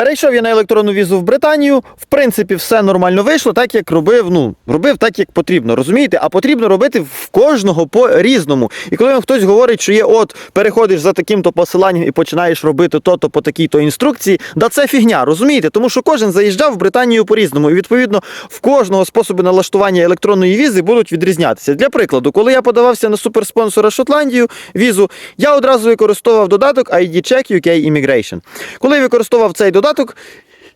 Перейшов я на електронну візу в Британію. В принципі, все нормально вийшло, так як робив. Ну робив так, як потрібно. Розумієте? А потрібно робити в кожного по різному. І коли вам хтось говорить, що є, от переходиш за таким-то посиланням і починаєш робити то-то по такій-то інструкції, да це фігня, розумієте? Тому що кожен заїжджав в Британію по-різному. І відповідно в кожного способи налаштування електронної візи будуть відрізнятися. Для прикладу, коли я подавався на суперспонсора Шотландію візу, я одразу використовував додаток ID Check UK Immigration. Коли використовував цей додаток, багато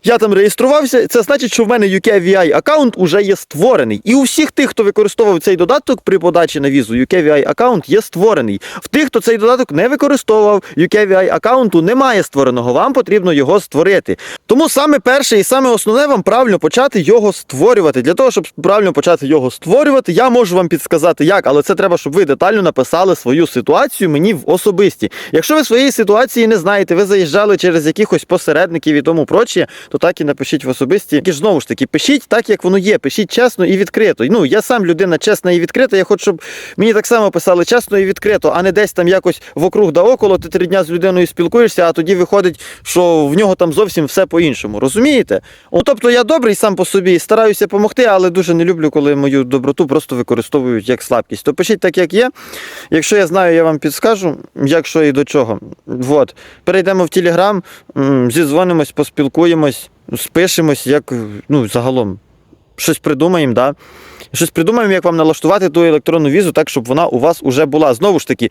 я там реєструвався, це значить, що в мене UKVI аккаунт уже є створений. І у всіх тих, хто використовував цей додаток при подачі на візу, UKVI аккаунт є створений. В тих, хто цей додаток не використовував, UKVI аккаунту немає створеного. Вам потрібно його створити. Тому саме перше і саме основне вам правильно почати його створювати. Для того, щоб правильно почати його створювати, я можу вам підсказати, як, але це треба, щоб ви детально написали свою ситуацію мені в особисті. Якщо ви своєї ситуації не знаєте, ви заїжджали через якихось посередників і тому прочее, то так і напишіть в особисті. І знову ж таки, пишіть так, як воно є. Пишіть чесно і відкрито. Ну, я сам людина чесна і відкрита. Я хочу, щоб мені так само писали чесно і відкрито, а не десь там якось вокруг да около. Ти три дня з людиною спілкуєшся, а тоді виходить, що в нього там зовсім все по-іншому. Розумієте? О, тобто я добрий сам по собі, стараюся допомогти, але дуже не люблю, коли мою доброту просто використовують як слабкість. То пишіть так, як є. Якщо я знаю, я вам підскажу, як що і до чого. Вот. Перейдемо в Телеграм, м, зідзвонимось, поспілкуємось, спишемось, як ну, загалом. Щось придумаємо, да? Щось придумаємо, як вам налаштувати ту електронну візу так, щоб вона у вас уже була. Знову ж таки,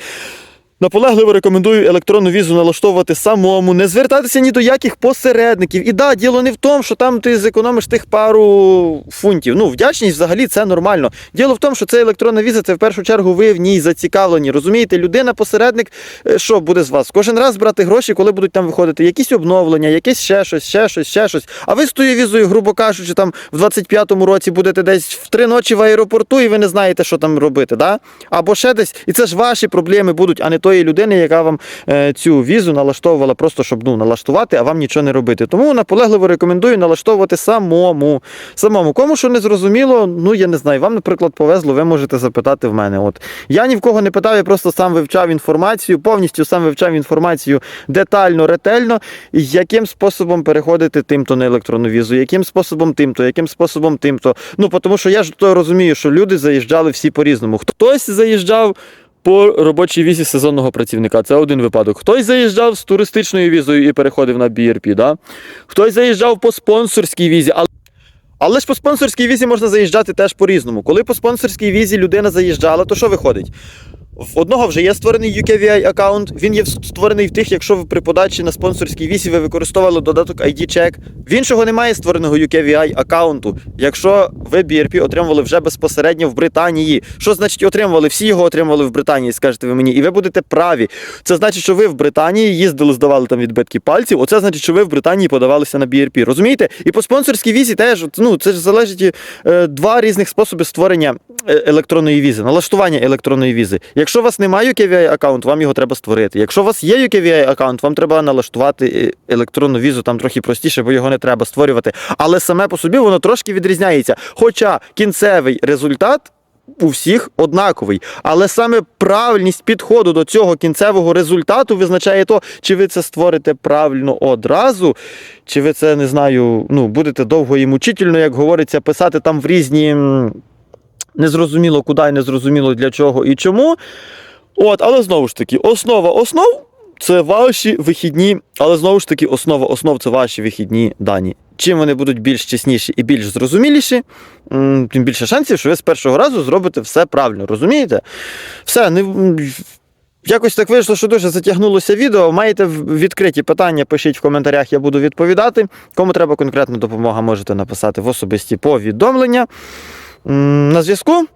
Наполегливо рекомендую електронну візу налаштовувати самому, не звертатися ні до яких посередників. І да, діло не в тому, що там ти зекономиш тих пару фунтів. Ну, вдячність взагалі це нормально. Діло в тому, що це електронна віза, це в першу чергу ви в ній зацікавлені. Розумієте, людина, посередник, е, що буде з вас? Кожен раз брати гроші, коли будуть там виходити якісь обновлення, якесь ще щось, ще щось, ще щось. А ви з тою візою, грубо кажучи, там в 25-му році будете десь в три ночі в аеропорту, і ви не знаєте, що там робити, да? Або ще десь. І це ж ваші проблеми будуть, а не тої людини, яка вам е, цю візу налаштовувала просто, щоб ну, налаштувати, а вам нічого не робити. Тому наполегливо рекомендую налаштовувати самому. Самому. Кому що не зрозуміло, ну я не знаю. Вам, наприклад, повезло, ви можете запитати в мене. От я ні в кого не питав, я просто сам вивчав інформацію, повністю сам вивчав інформацію детально, ретельно, яким способом переходити тим-то на електронну візу, яким способом тим-то, яким способом тим-то. Ну, тому що я ж то розумію, що люди заїжджали всі по-різному. Хтось заїжджав. По робочій візі сезонного працівника це один випадок. Хтось заїжджав з туристичною візою і переходив на BRP, да? хтось заїжджав по спонсорській візі, але. Але ж по спонсорській візі можна заїжджати теж по-різному. Коли по спонсорській візі людина заїжджала, то що виходить? В одного вже є створений UKVI аккаунт. Він є створений в тих, якщо ви при подачі на спонсорській візі ви використовували додаток ID Check. В іншого немає створеного UKVI аккаунту. Якщо ви BRP отримували вже безпосередньо в Британії. Що значить отримували? Всі його отримували в Британії, скажете ви мені, і ви будете праві. Це значить, що ви в Британії їздили, здавали там відбитки пальців. Оце значить, що ви в Британії подавалися на BRP. Розумієте? І по спонсорській візі теж ну це ж залежить е, два різних способи створення е, електронної візи, налаштування електронної візи. Якщо у вас немає UKVI аккаунт, вам його треба створити. Якщо у вас є UKVI аккаунт, вам треба налаштувати е, електронну візу, там трохи простіше, бо його не треба створювати. Але саме по собі воно трошки відрізняється. Хоча кінцевий результат. У всіх однаковий, але саме правильність підходу до цього кінцевого результату визначає то, чи ви це створите правильно одразу, чи ви це не знаю, ну будете довго і мучительно, як говориться, писати там в різні незрозуміло куди і незрозуміло для чого і чому. От, але знову ж таки, основа основ це ваші вихідні, але знову ж таки, основа основ це ваші вихідні дані. Чим вони будуть більш чесніші і більш зрозуміліші, тим більше шансів, що ви з першого разу зробите все правильно. Розумієте? Все, не. Якось так вийшло, що дуже затягнулося відео. Маєте відкриті питання, пишіть в коментарях, я буду відповідати. Кому треба конкретна допомога, можете написати в особисті повідомлення. На зв'язку.